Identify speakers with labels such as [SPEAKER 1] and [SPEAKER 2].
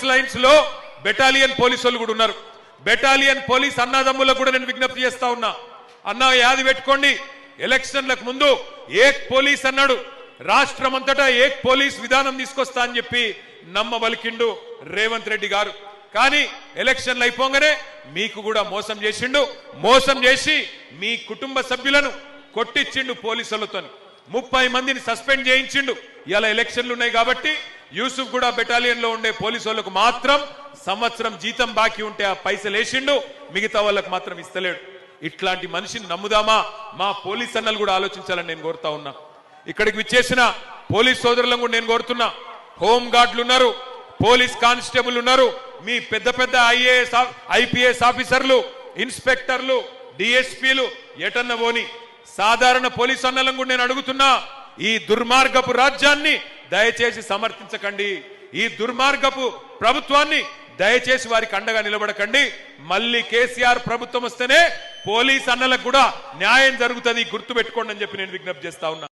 [SPEAKER 1] Police లైన్స్లో battalion police కూడా ఉన్నారు. బెటాలియన్ పోలీస్ అన్నదమ్ములకు కూడా నేను విజ్ఞప్తి చేస్తా ఉన్నా. అన్న యాది పెట్టుకోండి. ఎలక్షన్లకు ముందు ఏక్ పోలీస్ అన్నాడు. రాష్ట్రం అంతటా ఏక్ పోలీస్ విధానం తీసుకొస్తా అని చెప్పి నమ్మవలికిండు రేవంత్ రెడ్డి గారు. కానీ ఎలక్షన్లు అయిపోగానే మీకు కూడా మోసం చేసిండు. మోసం చేసి మీ కుటుంబ సభ్యులను కొట్టించిండు పోలీసులతో ముప్పై మందిని సస్పెండ్ చేయించిండు. ఇలా ఎలక్షన్లు ఉన్నాయి కాబట్టి యూసుఫ్ కూడా బెటాలియన్లో ఉండే పోలీసు వాళ్ళకు మాత్రం సంవత్సరం జీతం బాకీ ఉంటే ఆ పైసలు వేసిండు మిగతా వాళ్ళకు మాత్రం ఇస్తలేడు. ఇట్లాంటి మనిషిని నమ్ముదామా? మా పోలీస్ అన్నలు కూడా ఆలోచించాలని నేను కోరుతా ఉన్నా. ఇక్కడికి విచ్చేసిన పోలీస్ సోదరులను కూడా నేను కోరుతున్నా. హోం గార్డులు ఉన్నారు పోలీస్ కానిస్టేబుల్ ఉన్నారు మీ పెద్ద పెద్ద ఐఏఎస్ ఐపీఎస్ ఆఫీసర్లు ఇన్స్పెక్టర్లు డిఎస్పీలు ఎటన్న పోని? సాధారణ పోలీస్ అన్నలను కూడా నేను అడుగుతున్నా. ఈ దుర్మార్గపు రాజ్యాన్ని దయచేసి సమర్థించకండి. ఈ దుర్మార్గపు ప్రభుత్వాన్ని దయచేసి వారికి అండగా నిలబడకండి. మళ్ళీ కేసీఆర్ ప్రభుత్వం వస్తేనే పోలీస్ అన్నలకు కూడా న్యాయం జరుగుతుంది. గుర్తుపెట్టుకోండి అని చెప్పి నేను విజ్ఞప్తి చేస్తా ఉన్నా.